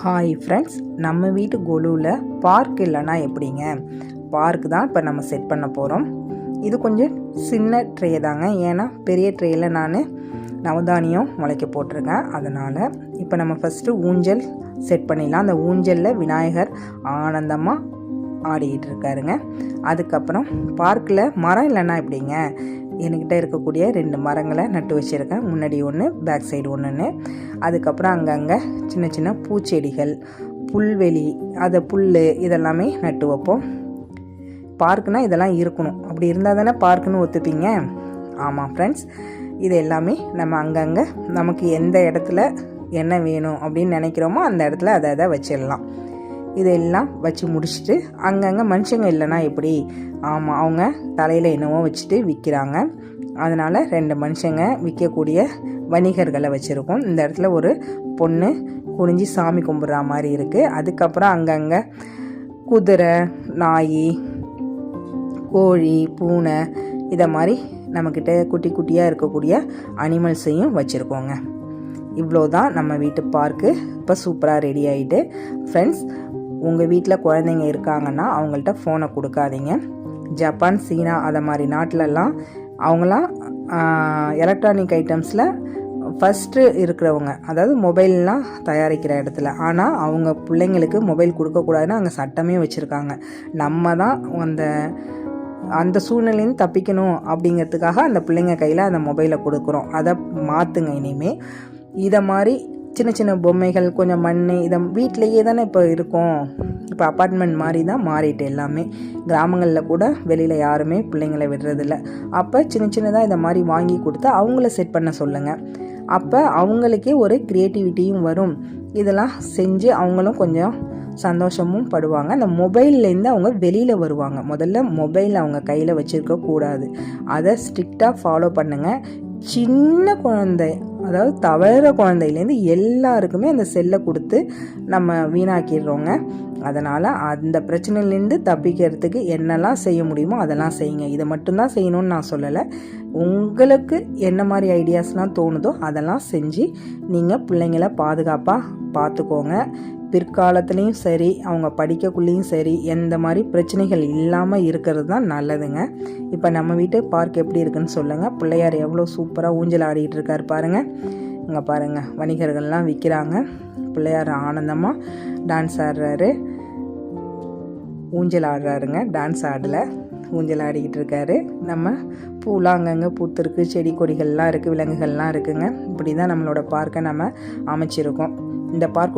Hi friends நம்ம வீட்டு கொலுவில் park இல்லைன்னா எப்படிங்க? பார்க் தான் இப்போ நம்ம செட் பண்ண போகிறோம் இது கொஞ்சம் சின்ன ட்ரே தாங்க. ஏன்னா பெரிய ட்ரேயில் நான் நவதானியம் முளைக்க போட்டிருக்கேன். அதனால் இப்போ நம்ம ஃபஸ்ட்டு ஊஞ்சல் செட் பண்ணிடலாம். அந்த ஊஞ்சலில் விநாயகர் ஆனந்தமாக ஆடிக்கிட்டு இருக்காருங்க. அதுக்கப்புறம் பார்க்கில் மரம் இல்லைன்னா எப்படிங்க? என்கிட்ட இருக்கக்கூடிய ரெண்டு மரங்களை நட்டு வச்சுருக்கேன். முன்னாடி ஒன்று பேக் சைடு ஒன்றுன்னு அதுக்கப்புறம் அங்கங்கே சின்ன சின்ன பூச்செடிகள் புல்வெளி அதை புல் இதெல்லாமே நட்டு வைப்போம். பார்க்குனால் இதெல்லாம் இருக்கணும். அப்படி இருந்தால் தானே பார்க்குன்னு ஒத்துப்பீங்க? ஆமாம் ஃப்ரெண்ட்ஸ் இது எல்லாமே நம்ம அங்கங்கே நமக்கு எந்த இடத்துல என்ன வேணும் அப்படின்னு நினைக்கிறோமோ அந்த இடத்துல அதை அதை வச்சிடலாம். இதெல்லாம் வச்சு முடிச்சுட்டு அங்கங்கே மனுஷங்க இல்லைன்னா எப்படி? ஆமாம் அவங்க தலையில் என்னவோ வச்சுட்டு விற்கிறாங்க அதனால் ரெண்டு மனுஷங்க விற்கக்கூடிய வணிகர்களை வச்சுருக்கோம். இந்த இடத்துல ஒரு பொண்ணு குனிஞ்சி சாமி கும்பிட்ற மாதிரி இருக்குது அதுக்கப்புறம் அங்கங்கே குதிரை நாய் கோழி பூனை இதை மாதிரி நம்மக்கிட்ட குட்டி குட்டியாக இருக்கக்கூடிய அனிமல்ஸையும் வச்சுருக்கோங்க. இவ்வளோ தான் நம்ம வீட்டு பார்க்கு. இப்போ சூப்பராக ரெடி ஆகிட்டு ஃப்ரெண்ட்ஸ் உங்கள் வீட்டில் குழந்தைங்க இருக்காங்கன்னா அவங்கள்ட்ட ஃபோனை கொடுக்காதீங்க. ஜப்பான் சீனா அதை மாதிரி நாட்டிலலாம் அவங்களாம் எலக்ட்ரானிக் ஐட்டம்ஸில் ஃபஸ்ட்டு இருக்கிறவங்க அதாவது மொபைல்லாம் தயாரிக்கிற இடத்துல. ஆனால் அவங்க பிள்ளைங்களுக்கு மொபைல் கொடுக்கக்கூடாதுன்னு அங்கே சட்டமே வச்சுருக்காங்க. நம்ம தான் அந்த அந்த சூழ்நிலையும் தப்பிக்கணும் அப்படிங்கிறதுக்காக அந்த பிள்ளைங்க கையில் அந்த மொபைலை கொடுக்குறோம். அதை மாற்றுங்க இனிமேல் இதை மாதிரி சின்ன சின்ன பொம்மைகள் கொஞ்சம் மண் இதை வீட்டிலையே தானே இப்போ இருக்கோம். இப்போ அப்பார்ட்மெண்ட் மாதிரி தான் மாறிட்டு எல்லாமே. கிராமங்களில் கூட வெளியில் யாருமே பிள்ளைங்களை விடுறதில்ல. அப்போ சின்ன சின்னதாக இதை மாதிரி வாங்கி கொடுத்து அவங்கள செட் பண்ண சொல்லுங்கள் அப்போ அவங்களுக்கே ஒரு க்ரியேட்டிவிட்டியும் வரும். இதெல்லாம் செஞ்சு அவங்களும் கொஞ்சம் சந்தோஷமும் படுவாங்க. அந்த மொபைல்லேருந்து அவங்க வெளியில் வருவாங்க. முதல்ல மொபைல் அவங்க கையில் வச்சுருக்கக்கூடாது அதை ஸ்ட்ரிக்டாக ஃபாலோ பண்ணுங்கள் சின்ன குழந்தை அதாவது தவற குழந்தையிலேருந்து எல்லாருக்குமே அந்த செல்லை கொடுத்து நம்ம வீணாக்கிடுறோங்க. அதனால் அந்த பிரச்சனையிலேருந்து தப்பிக்கிறதுக்கு என்னெல்லாம் செய்ய முடியுமோ அதெல்லாம் செய்யுங்க. இதை மட்டும்தான் செய்யணும்னு நான் சொல்லலை. உங்களுக்கு என்ன மாதிரி ஐடியாஸ்லாம் தோணுதோ அதெல்லாம் செஞ்சு நீங்கள் பிள்ளைங்கள பாதுகாப்பாக பார்த்துக்கோங்க. பிற்காலத்துலேயும் சரி அவங்க படிக்கக்குள்ளேயும் சரி எந்த மாதிரி பிரச்சனைகள் இல்லாமல் இருக்கிறது தான் நல்லதுங்க. இப்போ நம்ம வீட்டு பார்க் எப்படி இருக்குன்னு சொல்லுங்கள் பிள்ளையார் எவ்வளோ சூப்பராக ஊஞ்சல் ஆடிட்டு இருக்கார் பாருங்கள் இங்கே பாருங்கள் வணிகர்கள்லாம் விற்கிறாங்க பிள்ளையார் ஆனந்தமாக டான்ஸ் ஆடுறாரு. ஊஞ்சல் ஆடுறாருங்க டான்ஸ் ஆடல. ஊஞ்சல் ஆடிக்கிட்டு இருக்காரு. நம்ம பூலாம் அங்கங்கே பூத்துருக்கு செடி கொடிகள்லாம் இருக்குது விலங்குகள்லாம் இருக்குங்க. இப்படி தான் நம்மளோட பார்க்கை நம்ம அமைச்சிருக்கோம். இந்த பார்க்